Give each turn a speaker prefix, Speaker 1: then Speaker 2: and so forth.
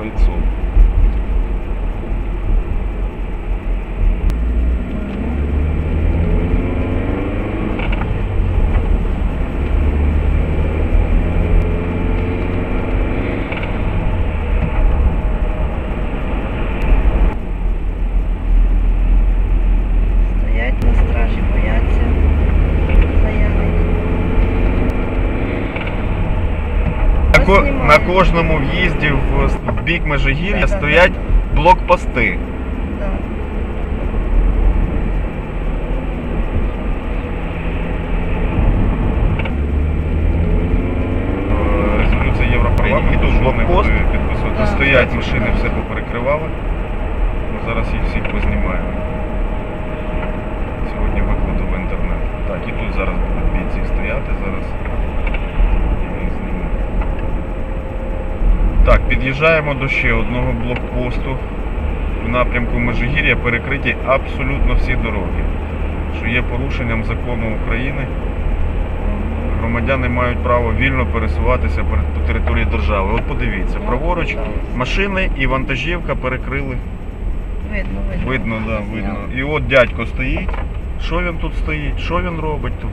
Speaker 1: бойцов. Ко- на кожному в'їзді в, в бік Межигір'я стоять блокпости. Е, Резолюція Європарламенту,
Speaker 2: Тут
Speaker 1: що вони підписувати. Стоять машини, все поперекривали. Ми зараз їх всіх познімаємо. Сьогодні викладу в інтернет. Так, і тут зараз будуть бійці стояти, зараз Так, під'їжджаємо до ще одного блокпосту. В напрямку Межигір'я перекриті абсолютно всі дороги, що є порушенням закону України. Громадяни мають право вільно пересуватися по території держави. От подивіться, праворуч машини і вантажівка перекрили.
Speaker 3: Видно, видно.
Speaker 1: Видно, да, видно. І от дядько стоїть. Що він тут стоїть? Що він робить тут?